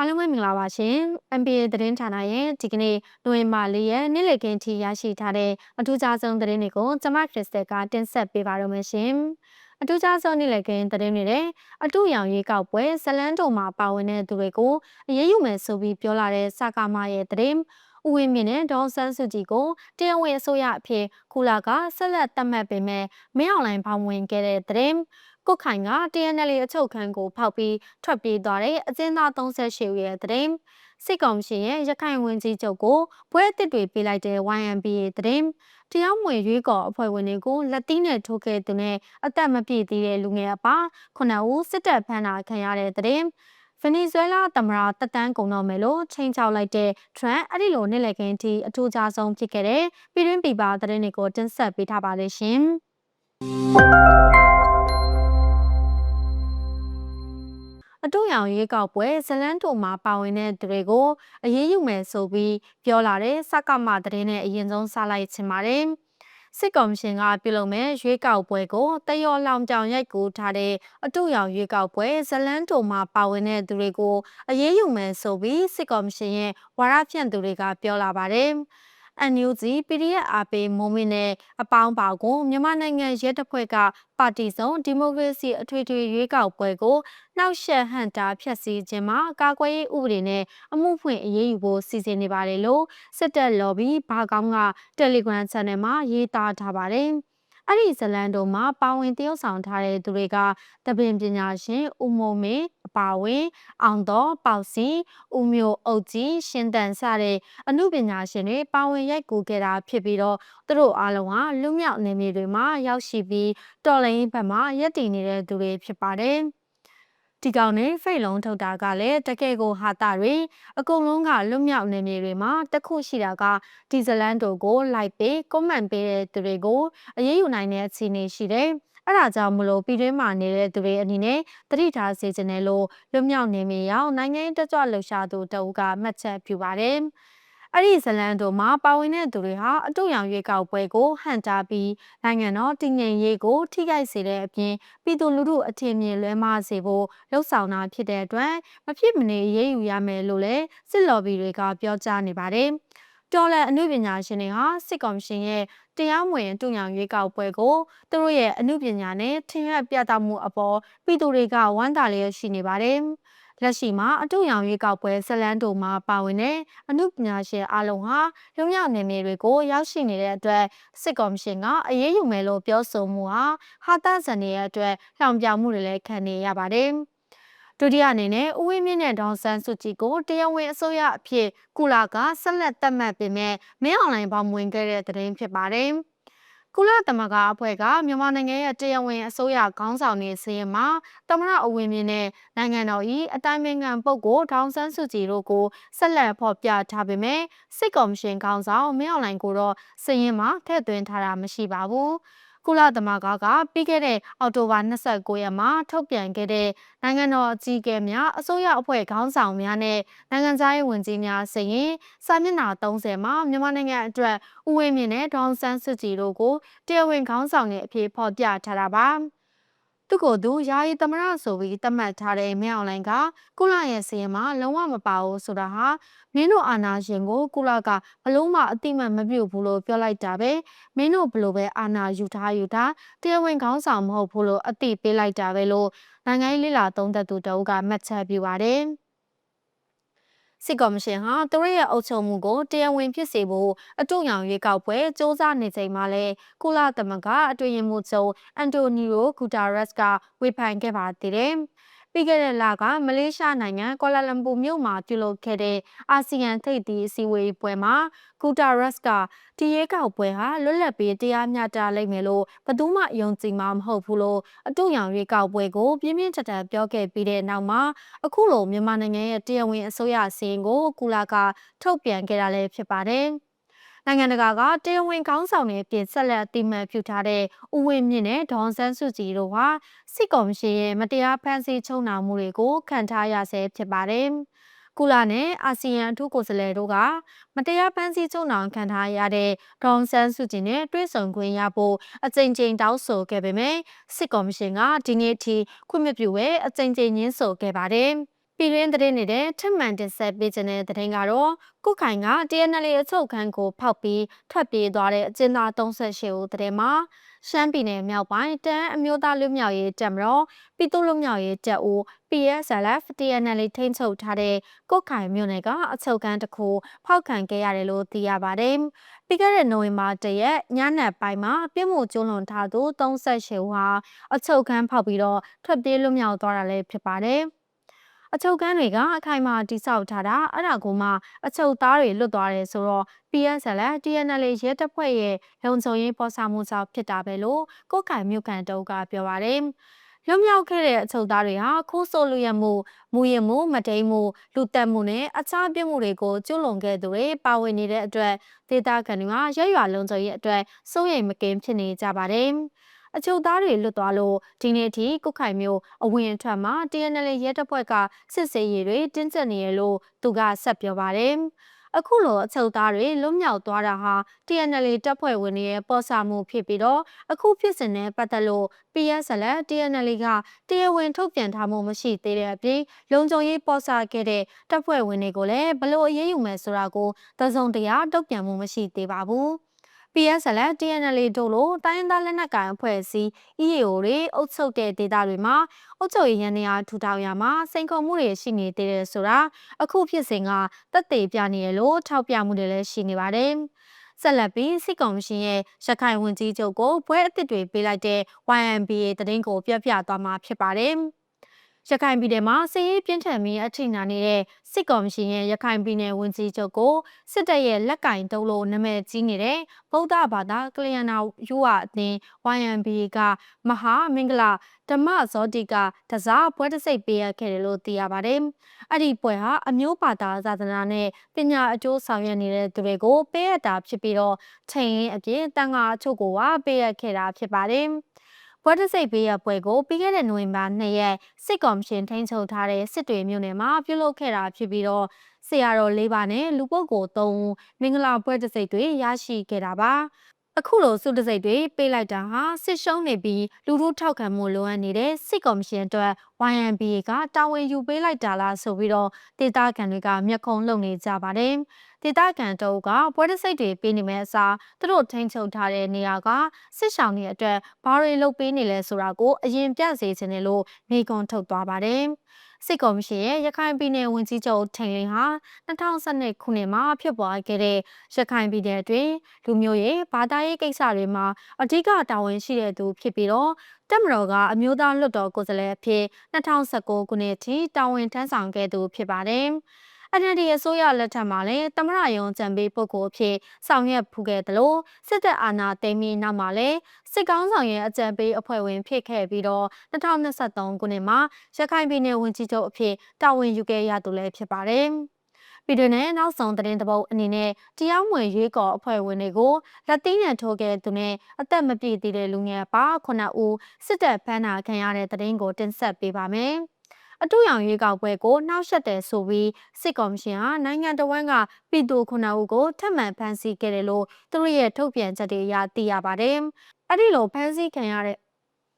အားလုံးပဲမင်္ဂလာပါရှင်။ NBA သတင်းဌာနရဲ့ဒီကနေ့နိုဝင်ဘာ၄ရက်နေ့လည်ခင်းထိရရှိထားတဲ့အထူးခြားဆုံးသတင်းတွေကိုကျွန်မခရစ်စတယ်ကတင်ဆက်ပေးပါရမရှင်။အထူးခြားဆုံးနေ့လည်ခင်းသတင်းတွေနဲ့အတူရောင်ရေးကောက်ပွဲဇလန်းတုံမှာပါဝင်တဲ့သူတွေကိုအရေးယူမယ်ဆိုပြီးပြောလာတဲ့စကားမရဲ့သတင်းဦးဝင်းမြင့်နဲ့ဒေါ်ဆန်းစုကြည်ကိုတရားဝင်အစိုးရအဖြစ်ခုလာကဆက်လက်သတ်မှတ်ပေမဲ့မင်းအောင်လှိုင်ဖောင်ဝင်ခဲ့တဲ့သတင်း ကုတ်ခိုင်က TNL အချုပ်ခန်းကိုဖောက်ပြီးထွက်ပြေးသွားတဲ့အကျဉ်းသား38ဦးရဲ့သတင်းစစ်ကောင်ရှင်ရဲ့ရခိုင်ဝင်ကြီးချုပ်ကိုဘွဲအသစ်တွေပေးလိုက်တဲ့ YMBA သတင်းတရားမဝင်ရွေးကော်အဖွဲ့ဝင်တွေကိုလက်တီးနဲ့ထိုးခဲ့သူနဲ့အသက်မပြည့်သေးတဲ့လူငယ်အပါခုနှစ်ဦးစစ်တပ်ဖမ်းတာခံရတဲ့သတင်းဗနီဇွဲလားသမ္မတတက်တန်းကုန်တော့မယ်လို့ချိန်ချောက်လိုက်တဲ့ Trump အဲ့ဒီလိုနေ့လည်ခင်းထိအထူးခြားဆုံးဖြစ်ခဲ့တဲ့ပြည်တွင်းပြည်ပသတင်းတွေကိုတင်ဆက်ပေးထားပါလိမ့်ရှင်။ အတူရောင်ရွေးကောက်ပွဲဇလန်းတုံမှာပါဝင်တဲ့သူတွေကိုအရေးယူမယ်ဆိုပြီးပြောလာတဲ့စကမသတင်းနဲ့အရင်ဆုံးစလိုက်ချင်ပါတယ်။စစ်ကော်မရှင်ကပြုလုပ်မဲ့ရွေးကောက်ပွဲကိုတယောလောင်ပြောင်ရိုက်ကူထားတဲ့အတူရောင်ရွေးကောက်ပွဲဇလန်းတုံမှာပါဝင်တဲ့သူတွေကိုအရေးယူမယ်ဆိုပြီးစစ်ကော်မရှင်ရဲ့ဝါရဖြန့်သူတွေကပြောလာပါတယ်။ NUG PDF အပေးမုံမင်းနဲ့အပေါင်းပါကိုမြန်မာနိုင်ငံရဲတပ်ဖွဲ့ကပါတီစုံဒီမိုကရေစီအထွေထွေရွေးကောက်ပွဲကိုနှောက်ယှက်ဟန့်တာဖျက်ဆီးခြင်းမှာကာကွယ်ရေးဥပဒေနဲ့အမှုဖွင့်အရေးယူဖို့စီစဉ်နေပါတယ်လို့စစ်တပ်လော်ဘီဘာကောင်းက Telegram Channel မှာရေးသားထားပါတယ်။ အဲ့ဒီဇလန်တို့မှာပါဝင်တရုတ်ဆောင်ထားတဲ့သူတွေကတပင်ပညာရှင်ဦးမိုးမင်းအပါဝင် အောင်တော်ပေါ့စီဦးမျိုးအုတ်ကြီးရှင်တန်စတဲ့အမှုပညာရှင်တွေပါဝင်ရိုက်ကူခဲ့တာဖြစ်ပြီးတော့သူတို့အားလုံးဟာလူမြောက်နေမြေတွေမှာရောက်ရှိပြီးတော်လိုင်းဘက်မှာရက်တည်နေတဲ့သူတွေဖြစ်ပါတယ်။ ဒီကောင်နဲ့ဖိတ်လုံးထုတ်တာကလည်းတကယ်ကိုဟာတာတွေအကုန်လုံးကလွတ်မြောက်နေမြေတွေမှာတခုရှိတာကဒီဇလန်တို့ကိုလိုက်ပေးကွန်မန့်ပေးတဲ့သူတွေကိုအရေးယူနိုင်တဲ့အခြေအနေရှိတယ်။အဲဒါကြောင့်မလို့ပြည်တွင်းမှာနေတဲ့သူတွေအနေနဲ့တတိထားစေချင်တယ်လို့လွတ်မြောက်နေမြေရောက်နိုင်ငံတကြွလှုပ်ရှားသူတအုပ်ကမှတ်ချက်ပြုပါတယ်။ အဲ့ဒီဇလန်တို့မှာပါဝင်တဲ့သူတွေဟာအတူရောင်ရွေးကောက်ပွဲကိုဟန်တာပြီးနိုင်ငံတော်တည်ငြိမ်ရေးကိုထိခိုက်စေတဲ့အပြင်ပြည်သူလူထုအထင်မြင်လွဲမှားစေဖို့လှုံ့ဆော်တာဖြစ်တဲ့အတွက်မဖြစ်မနေရေးယူရမယ်လို့လည်းစစ်လော်ဘီတွေကပြောကြားနေပါတယ်။တော်လန်အမှုပညာရှင်တွေဟာစစ်ကောင်ရှင်ရဲ့တရားမဝင်တူညောင်ရွေးကောက်ပွဲကိုသူတို့ရဲ့အမှုပညာနဲ့ထင်ရပြသမှုအပေါ်ပြည်သူတွေကဝမ်းသာလျက်ရှိနေပါတယ်။ လက်ရှိမှာအတူရောင်ရွေးကောက်ပွဲဇလန်းတို့မှာပါဝင်တဲ့အမှုပညာရှင်အလုံးဟာရုံမြောက်နေမြေတွေကိုရောက်ရှိနေတဲ့အတွက်စစ်ကော်မရှင်ကအရေးယူမယ်လို့ပြောဆိုမှုဟာဟာသဇန်ရဲ့အတွက်လှောင်ပြောင်မှုတွေလည်းခံနေရပါတယ်ဒုတိယအနေနဲ့ဦးဝင်းမြင့်နဲ့ဒေါန်ဆန်းစုကြည်ကိုတရားဝင်အစိုးရအဖြစ်ကုလာကဆက်လက်သတ်မှတ်ပေမဲ့မင်းအွန်လိုင်းပေါင်းဝင်ခဲ့တဲ့သတင်းဖြစ်ပါတယ်။ ကုလသမဂ္ဂအဖွဲ့ကမြန်မာနိုင်ငံရဲ့တရားဝင်အစိုးရခေါင်းဆောင်တွေစီရင်မှာသမရအဝင်မြင့်နဲ့နိုင်ငံတော်၏အတိုင်းအငံပုဂ္ဂိုလ်ဒေါန်ဆန်းစုကြည်တို့ကိုဆက်လက်ဖော်ပြထားပေမဲ့စစ်ကော်မရှင်ခေါင်းဆောင်မင်းအောင်လှိုင်ကိုတော့စီရင်မှာထည့်သွင်းထားတာမရှိပါဘူး။ ကုလသမဂ္ဂကပြီးခဲ့တဲ့အောက်တိုဘာ29ရက်မှာထုတ်ပြန်ခဲ့တဲ့နိုင်ငံတော်အကြီးအကဲများအစိုးရအဖွဲ့ခေါင်းဆောင်များနဲ့နိုင်ငံသားရေးဝန်ကြီးများစရင်စာမျက်နှာ30မှာမြန်မာနိုင်ငံအတွက်ဥဝင်းမြင့်နဲ့ဒေါန်ဆန်းစုကြည်တို့ကိုတရားဝင်ခေါင်းဆောင်တဲ့အဖြစ်ဖော်ပြထားတာပါ။ သူကိုယ်သူယာယီသမရဆိုပြီးသတ်မှတ်ထားတဲ့မင်းအောင်လိုင်ကကုလရဲ့စီရင်မှာလုံးဝမပါဘူးဆိုတာဟာမင်းတို့အာဏာရှင်ကိုကုလကဘလုံးမအတိမတ်မပြုတ်ဘူးလို့ပြောလိုက်တာပဲမင်းတို့ဘလို့ပဲအာဏာယူထားယူထားတရားဝင်ခေါင်းဆောင်မဟုတ်ဘူးလို့အတိပေးလိုက်တာပဲလို့နိုင်ငံရေးလိလာသုံးသက်သူတအုပ်ကမှတ်ချက်ပြုပါတယ် စစ်ကော်မရှင်ဟာသူတို့ရဲ့အုပ်ချုပ်မှုကိုတရားဝင်ဖြစ်စေဖို့အတူရောင်ရွေးကောက်ပွဲစ조사နေချိန်မှာလဲကုလသမဂ္ဂအတွင်းမှုချုပ်အန်တိုနီယိုဂူတာရက်စ်ကဝေဖန်ခဲ့ပါသေးတယ်။ ပြီးခဲ့တဲ့လကမလေးရှားနိုင်ငံကွာလာလမ်ပူမြို့မှာပြုလုပ်ခဲ့တဲ့အာဆီယံထိပ်သီးအစည်းအဝေးပွဲမှာကူတာရက်စ်ကဒီရဲကောက်ပွဲဟာလွတ်လပ်ပြီးတရားမျှတလိမ့်မယ်လို့ဘယ်သူမှယုံကြည်မှာမဟုတ်ဘူးလို့အတူရောင်ရွေးကောက်ပွဲကိုပြင်းပြင်းထန်ထန်ပြောခဲ့ပြီးတဲ့နောက်မှာအခုလိုမြန်မာနိုင်ငံရဲ့တရားဝင်အစိုးရစီရင်ကိုကုလာကထုတ်ပြန်ခဲ့တာလည်းဖြစ်ပါတယ်။ နိုင်ငံတကာကတရားဝင်ကောင်းဆောင်တွေပြင်ဆက်လက်အတိမတ်ပြုထားတဲ့ဦးဝင်းမြင့်နဲ့ဒေါန်ဆန်းစုကြည်တို့ဟာစစ်ကော်မရှင်ရဲ့မတရားဖမ်းဆီးချုပ်နှောင်မှုတွေကိုခံထားရဆဲဖြစ်ပါတယ်။ကုလာနဲ့အာဆီယံအထူးကိုယ်စားလှယ်တို့ကမတရားဖမ်းဆီးချုပ်နှောင်ခံထားရတဲ့ဒေါန်ဆန်းစုကြည်နဲ့တွေ့ဆုံခွင့်ရဖို့အကြိမ်ကြိမ်တောင်းဆိုခဲ့ပေမဲ့စစ်ကော်မရှင်ကဒီနေ့ထိခွင့်မပြုဘဲအကြိမ်ကြိမ်ညှင်းဆိုခဲ့ပါတယ်။ ပြည်တွင်းသတင်းနေတဲ့ထက်မှန်တင်ဆက်ပေးခြင်းတဲ့သတင်းကတော့ကုခိုင်က TNL အချုပ်ခန်းကိုဖောက်ပြီးထွက်ပြေးသွားတဲ့အကျဉ်းသား38ဦးသတင်းမှာရှမ်းပြည်နယ်မြောက်ပိုင်းတန်းအမျိုးသားလူမျိုးရေးတပ်မတော်ပြည်သူ့လူမျိုးရေးတပ်ဦး PSLF TNL ထိန်းချုပ်ထားတဲ့ကုခိုင်မြို့နယ်ကအချုပ်ခန်းတစ်ခုဖောက်ခံခဲ့ရတယ်လို့သိရပါတယ်။ပြီးခဲ့တဲ့နိုဝင်ဘာတရက်ညနေပိုင်းမှာပြစ်မှုကျူးလွန်ထားသူ38ဦးဟာအချုပ်ခန်းဖောက်ပြီးတော့ထွက်ပြေးလွတ်မြောက်သွားတာလည်းဖြစ်ပါတယ်။ အချုပ်ကန်းတွေကအခိုင်အမာတိစောက်ထားတာအဲ့ဒါကိုမှအချုပ်သားတွေလွတ်သွားတယ်ဆိုတော့ PSL TNL ရဲတပ်ဖွဲ့ရဲ့လုံခြုံရေးပေါ်ဆောင်မှုကြောင့်ဖြစ်တာပဲလို့ကိုကင်မြို့ကန်တုံးကပြောပါတယ်လွမြောက်ခဲ့တဲ့အချုပ်သားတွေဟာခိုးဆိုးလူရမှုမူရင်မှုမတိမ်မှုလူတက်မှုနဲ့အခြားပြစ်မှုတွေကိုကျူးလွန်ခဲ့သူတွေပါဝင်နေတဲ့အတွက်ဒေသခံတွေကရရွာလုံခြုံရေးအတွက်စိုးရိမ်မကင်းဖြစ်နေကြပါတယ်။ အချုပ်သားတွေလွတ်သွားလို့ဒီနေ့အထိကုခိုင်မျိုးအဝင်အထွက်မှာ TNL ရဲတပ်ဖွဲ့ကစစ်ဆေးရေးတွေတင်းကျပ်နေရလို့သူကဆက်ပြောပါတယ်အခုလိုအချုပ်သားတွေလွတ်မြောက်သွားတာဟာ TNL တပ်ဖွဲ့ဝင်တွေရဲ့ပေါ်ဆာမှုဖြစ်ပြီးတော့အခုဖြစ်စဉ်နဲ့ပတ်သက်လို့ PSL TNL ကတရားဝင်ထုတ်ပြန်ထားမှုမရှိသေးတဲ့အပြင်လုံခြုံရေးပေါ်ဆာခဲ့တဲ့တပ်ဖွဲ့ဝင်တွေကိုလည်းဘလို့အရေးယူမယ်ဆိုတာကိုသစုံတရာတုံ့ပြန်မှုမရှိသေးပါဘူး။ PSL TNL တို့လိုတိုင်းသားလက်နက်ကိုင်အဖွဲ့အစည်း EAO တွေအုပ်ချုပ်တဲ့ဒေသတွေမှာအုပ်ချုပ်ရေးရန်နေရာထူထောင်ရမှာစိန်ခေါ်မှုတွေရှိနေသေးတယ်ဆိုတာအခုဖြစ်စဉ်ကသက်သေပြနေရလို့ထောက်ပြမှုတွေလည်းရှိနေပါတယ်။ဆက်လက်ပြီးစစ်ကောင်ရှင်ရဲ့ရခိုင်ဝန်ကြီးချုပ်ကိုဘွဲအစ်စ်တွေပေးလိုက်တဲ့ YMBA တရင်ကိုပြပြသွားမှာဖြစ်ပါတယ်။ ရခိုင်ပြည်နယ်မှာစစ်ရေးပြင်းထန်ပြီးအထိနာနေတဲ့စစ်ကော်မရှင်ရဲ့ရခိုင်ပြည်နယ်ဝန်ကြီးချုပ်ကိုစစ်တပ်ရဲ့လက်ကင်တုံးလို့နာမည်ကြီးနေတဲ့ဗုဒ္ဓဘာသာကလျာဏယူဝအသင်း YMBA ကမဟာမင်္ဂလာဓမ္မဇောတိကတစားပွဲတစ်စိတ်ပေးရခဲ့တယ်လို့သိရပါတယ်။အဲ့ဒီပွဲဟာအမျိုးဘာသာသာသနာနဲ့ပညာအကျိုးဆောင်ရွက်နေတဲ့သူတွေကိုပေးရတာဖြစ်ပြီးတော့ချိန်ရင်အပြင်တန်ခါအချို့ကိုပါပေးရခဲ့တာဖြစ်ပါတယ်။ ဘွဲတစိတ်ပေးရပွဲကိုပြီးခဲ့တဲ့နိုဝင်ဘာ2ရက်စစ်ကော်မရှင်ထိန်းချုပ်ထားတဲ့စစ်တွေမြို့နယ်မှာပြုလုပ်ခဲ့တာဖြစ်ပြီးတော့ဆရာတော်၄ပါးနဲ့လူပုဂ္ဂိုလ်၃ဦးမင်္ဂလာပွဲတစိတ်တွေရရှိခဲ့တာပါအခုလိုစုတစိတ်တွေပေးလိုက်တာဟာစစ်ရှုံးနေပြီးလူထုထောက်ခံမှုလိုအပ်နေတဲ့စစ်ကော်မရှင်အတွက် YNBA ကတာဝန်ယူပေးလိုက်တာလားဆိုပြီးတော့ဒေသခံတွေကမျက်ခုံးလုံနေကြပါတယ် ဒေသခံတို့ကပွဲတစိတ်တွေပေးနေမဲ့အစားသူတို့ထိန်းချုပ်ထားတဲ့နေရာကစစ်ဆောင်တွေအတွက်ဘာတွေလုပ်ပေးနေလဲဆိုတာကိုအရင်ပြစေချင်တယ်လို့မိကွန်ထုတ်သွားပါတယ်စစ်ကော်မရှင်ရဲ့ရခိုင်ပြည်နယ်ဝန်ကြီးချုပ်ထိန်လင်းဟာ2012ခုနှစ်မှာဖြစ်ပွားခဲ့တဲ့ရခိုင်ပြည်နယ်တွင်လူမျိုးရေးဘာသာရေးကိစ္စတွေမှာအဓိကတာဝန်ရှိတဲ့သူဖြစ်ပြီးတော့တက်မတော်ကအမျိုးသားလွှတ်တော်ကိုယ်စားလှယ်အဖြစ်2019ခုနှစ်ထိတာဝန်ထမ်းဆောင်ခဲ့သူဖြစ်ပါတယ်။ NLD အစိုးရလက်ထက်မှာလည်းသမရယုံကြံပေးပုဂ္ဂိုလ်အဖြစ်ဆောင်ရွက်ဖူးခဲ့တယ်လို့စစ်တပ်အာဏာသိမ်းပြီးနောက်မှာလည်းစစ်ကောင်းဆောင်ရဲ့အကြံပေးအဖွဲ့ဝင်ဖြစ်ခဲ့ပြီးတော့2023ခုနှစ်မှာရခိုင်ပြည်နယ်ဝန်ကြီးချုပ်အဖြစ်တာဝန်ယူခဲ့ရသူလည်းဖြစ်ပါတယ်။ပြည်တွင်းနဲ့နောက်ဆုံးသတင်းတပုတ်အနေနဲ့တရားဝင်ရွေးကော်အဖွဲ့ဝင်တွေကိုလက်သိနဲ့ထိုးခဲ့သူနဲ့အသက်မပြည့်သေးတဲ့လူငယ်ပါ9ဦးစစ်တပ်ဖမ်းတာခံရတဲ့သတင်းကိုတင်ဆက်ပေးပါမယ်။ အတူရောင်ရွေးကောက်ပွဲကိုနှောက်ယှက်တယ်ဆိုပြီးစစ်ကော်မရှင်ဟာနိုင်ငံတော်ဝန်ကပြည်သူခုနှစ်ဦးကိုထပ်မံဖမ်းဆီးခဲ့တယ်လို့သူတို့ရဲ့ထုတ်ပြန်ချက်တွေအရသိရပါတယ်။အဲ့ဒီလိုဖမ်းဆီးခံရတဲ့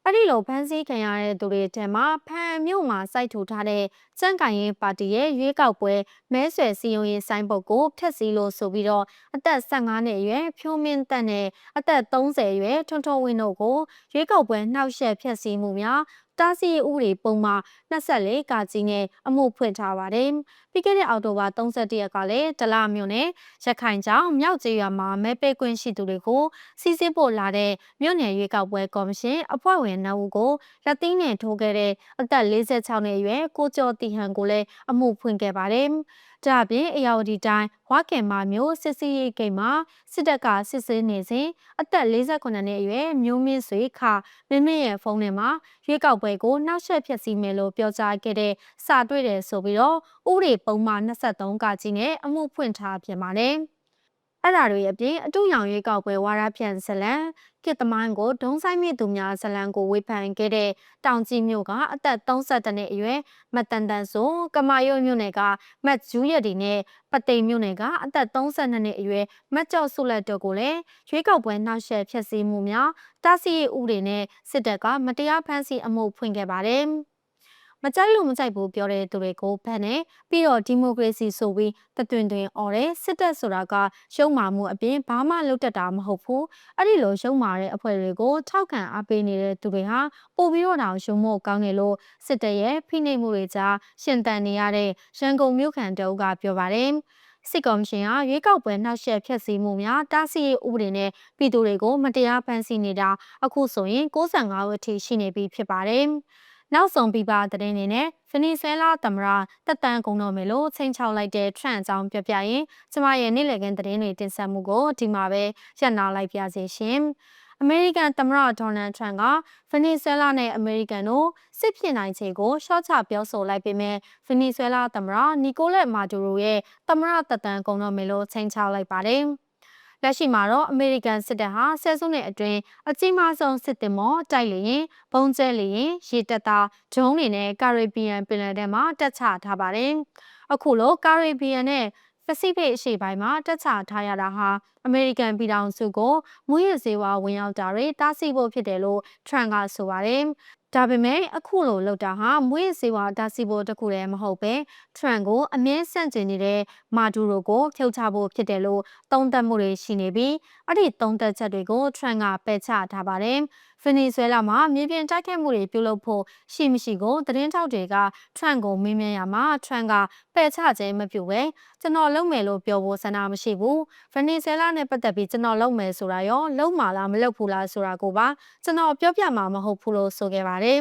အဲ့ဒီလိုဖမ်းဆီးခံရတဲ့သူတွေထဲမှာဖန်မြို့မှာစိုက်ထူထားတဲ့စံကင်ရေးပါတီရဲ့ရွေးကောက်ပွဲ မဲဆွယ်စည်းရုံးရေးဆိုင်ပုတ်ကိုဖျက်ဆီးလို့ဆိုပြီးတော့အသက်15နှစ်အရွယ်ဖြိုးမင်းတက်နဲ့အသက်30အရွယ်ထွန်းထွန်းဝင်းတို့ကိုရွေးကောက်ပွဲနှောက်ယှက်ဖျက်ဆီးမှုများတားဆီးဥပဒေပုံမှာ24ကာကြီးနဲ့အမှုဖွင့်ထားပါတယ်။ပြီးခဲ့တဲ့အောက်တိုဘာ31ရက်ကလည်းဒလမြို့နယ်ရခိုင်ကျောင်းမြောက်ကျေးရွာမှာမဲပေးခွင့်ရှိသူတွေကိုစီစစ်ဖို့လာတဲ့မြို့နယ်ရွေးကောက်ပွဲကော်မရှင်အဖွဲ့ဝင်နှုတ်ဦးကိုလက်သိန်းနဲ့ထိုးခဲ့တဲ့အသက်46နှစ်အရွယ်ကိုကျော်တီဟန်ကိုလည်းအမှုဖွင့်ခဲ့ပါတယ်။ဒါ့အပြင်အရာဝတီတိုင်းဝါကင်မာမျိုးစစ်စီရေးဂိတ်မှာစစ်တပ်ကစစ်ဆေးနေစဉ်အသက်48နှစ်အရွယ်မျိုးမင်းဆွေခမင်းမင်းရဲ့ဖုန်းထဲမှာရွေးကောက်ပွဲကိုနှောက်ယှက်ဖျက်ဆီးမယ်လို့ပြောကြားခဲ့တဲ့စာတွေ့တယ်ဆိုပြီးတော့ဥပဒေပုံမှန်23ကကြီးနဲ့အမှုဖွင့်ထားပြန်ပါတယ်။ အဲ့ဒါတွေအပြင်အတူရောင်ရွေးကောက်ပွဲဝါရဖြန့်ဇလံကစ်သမိုင်းကိုဒုံဆိုင်မြင့်သူများဇလံကိုဝေဖန်ခဲ့တဲ့တောင်ကြီးမြို့ကအသက်32နှစ်အရွယ်မတန်တန်ဆိုကမာရုံမြို့နယ်ကမတ်ဂျူးရတီနဲ့ပသိမ်မြို့နယ်ကအသက်32နှစ်အရွယ်မတ်ကျော်ဆုလက်တို့ကိုလည်းရွေးကောက်ပွဲနှောက်ယှက်ဖျက်ဆီးမှုများတားဆီးရေးဥပဒေနဲ့စစ်တပ်ကမတရားဖမ်းဆီးအမှုဖွင့်ခဲ့ပါတယ်။ မကြိုက်လို့မကြိုက်ဘူးပြောတဲ့သူတွေကိုဗန်နဲ့ပြီးတော့ဒီမိုကရေစီဆိုပြီးတသွင်သွင်អော်တယ်စစ်တပ်ဆိုတာကရှုံးမာမှုအပြင်ဘာမှလုပ်တတ်တာမဟုတ်ဘူးအဲ့ဒီလိုရှုံးမာတဲ့အဖွဲ့တွေကိုထောက်ခံအားပေးနေတဲ့သူတွေဟာပို့ပြီးတော့တောင်ရှုံးမို့ကောင်းတယ်လို့စစ်တပ်ရဲ့ဖိနှိပ်မှုတွေကြားရှင်တန်နေရတဲ့ရန်ကုန်မြို့ခံတအုပ်ကပြောပါတယ်စစ်ကော်မရှင်ဟာရွေးကောက်ပွဲနှောက်ယှက်ဖျက်ဆီးမှုများတားဆီးရေးဥပဒေနဲ့ပြည်သူတွေကိုမတရားဖမ်းဆီးနေတာအခုဆိုရင်65ဝက်ထိရှိနေပြီဖြစ်ပါတယ်။ နောက်ဆုံးပြပသတင်းတွေနဲ့ဗနီဇွဲလားသမ္မတတက်တန်ကုန်တော်မယ်လို့ချိန်ချောက်လိုက်တဲ့ trend အကြောင်းပြောပြရင်ကျမရဲ့နေ့လည်ခင်းသတင်းတွေတင်ဆက်မှုကိုဒီမှာပဲရပ်နာလိုက်ပါစေရှင်။အမေရိကန်သမ္မတဒေါ်နယ်ထရန့်ကဗနီဇွဲလားနဲ့အမေရိကန်တို့စစ်ဖြစ်နိုင်ခြေကိုရှော့ချပြောဆိုလိုက်ပေမဲ့ဗနီဇွဲလားသမ္မတနီကိုလက်မာဒူရိုရဲ့သမ္မတတက်တန်ကုန်တော်မယ်လို့ချိန်ချောက်လိုက်ပါတယ်။ လက်ရှိမှာတော့အမေရိကန်စစ်တပ်ဟာဆယ်စုနှစ်အတွင်းအကြီးမားဆုံးစစ်သည်မော်တိုက်လေရင်ဘုံကျဲလေရင်ရေတပ်သားဂျုံးတွေနဲ့ကာရစ်ဘီယံပင်လယ်ထဲမှာတက်ချထားပါတယ်။အခုလိုကာရစ်ဘီယံနဲ့ပစိဖိတ်အရှေ့ပိုင်းမှာတက်ချထားရတာဟာအမေရိကန်ပြည်ထောင်စုကိုမူရစေဝါဝင်ရောက်တာတွေတားဆီးဖို့ဖြစ်တယ်လို့ထရန့်ကဆိုပါတယ်။ ဒါပေမဲ့အခုလိုလုပ်တာဟာမွေးစေဝါတားဆီးဖို့တခုတည်းမဟုတ်ပဲထရန့်ကိုအမြဲဆန့်ကျင်နေတဲ့မာဒူရိုကိုဖြုတ်ချဖို့ဖြစ်တယ်လို့သုံးသပ်မှုတွေရှိနေပြီးအဲ့ဒီသုံးသပ်ချက်တွေကိုထရန့်ကပယ်ချထားပါတယ်။ ဗင်နီဇွဲလားမှာမြေပြင်တိုက်ခိုက်မှုတွေပြုလုပ်ဖို့ရှိမရှိကိုသတင်းထောက်တွေကထရန့်ကိုမေးမြန်းရမှာထရန့်ကပယ်ချခြင်းမပြုဘဲကျွန်တော်လုပ်မယ်လို့ပြောဖို့ဆန္ဒမရှိဘူးဗင်နီဇွဲလားနဲ့ပတ်သက်ပြီးကျွန်တော်လုပ်မယ်ဆိုတာရောလုပ်မှာလားမလုပ်ဘူးလားဆိုတာကိုပါကျွန်တော်ပြောပြမှာမဟုတ်ဘူးလို့ဆိုခဲ့ပါတယ်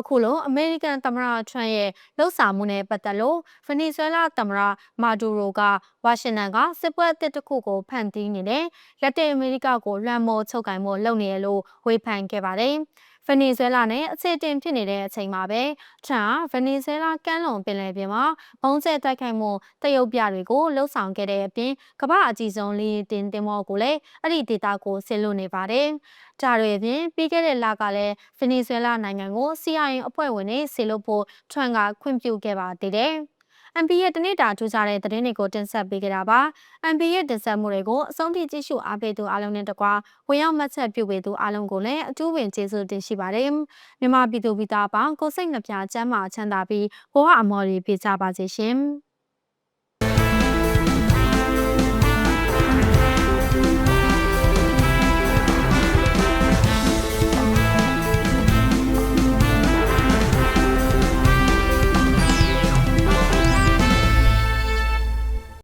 အခုလိုအမေရိကန်သမ္မတထရန့်ရဲ့လှုပ်ဆောင်မှုနဲ့ပတ်သက်လို့ဗနီဇွဲလားသမ္မတမာဒူရိုကဝါရှင်တန်ကစစ်ပွဲအသစ်တစ်ခုကိုဖန်တီးနေတယ်လက်တင်အမေရိကကိုလွှမ်းမိုးချုပ်ကင်မှုလုပ်နေရလို့ဝေဖန်ခဲ့ပါတယ်။ ဗနီဇွဲလားနဲ့အခြေတင်ဖြစ်နေတဲ့အချိန်မှာပဲထရန့်ဗနီဇွဲလားကမ်းလွန်ပင်လယ်ပြင်မှာဘုံကျဲတိုက်ခိုက်မှုတရုတ်ပြတွေကိုလှုပ်ဆောင်ခဲ့တဲ့အပြင်ကမ္ဘာအကြီးဆုံးလေတင်တင်မောကိုလည်းအဲ့ဒီဒေသကိုဆစ်လွတ်နေပါတယ်။ဒါတွေပြင်ပြီးခဲ့တဲ့လကလည်းဗနီဇွဲလားနိုင်ငံကို CIA အဖွဲ့ဝင်တွေဆေလွတ်ဖို့ထရန့်ကခွင့်ပြုခဲ့ပါသေးတယ်။ MB ရဲ့တနေ့တာထူးခြားတဲ့သတင်းတွေကိုတင်ဆက်ပေးကြတာပါ။ MB ရဲ့တင်ဆက်မှုတွေကိုအဆုံးထိကြည့်ရှုအားပေးသူအားလုံးနဲ့တကွာဝင်ရောက်မှတ်ချက်ပြုပေးသူအားလုံးကိုလည်းအထူးပင်ကျေးဇူးတင်ရှိပါတယ်။မြန်မာပြည်သူပြည်သားပေါင်းကိုစိတ်နှပြချမ်းမာချမ်းသာပြီးဘဝအမော်တွေပြကြပါစေရှင်။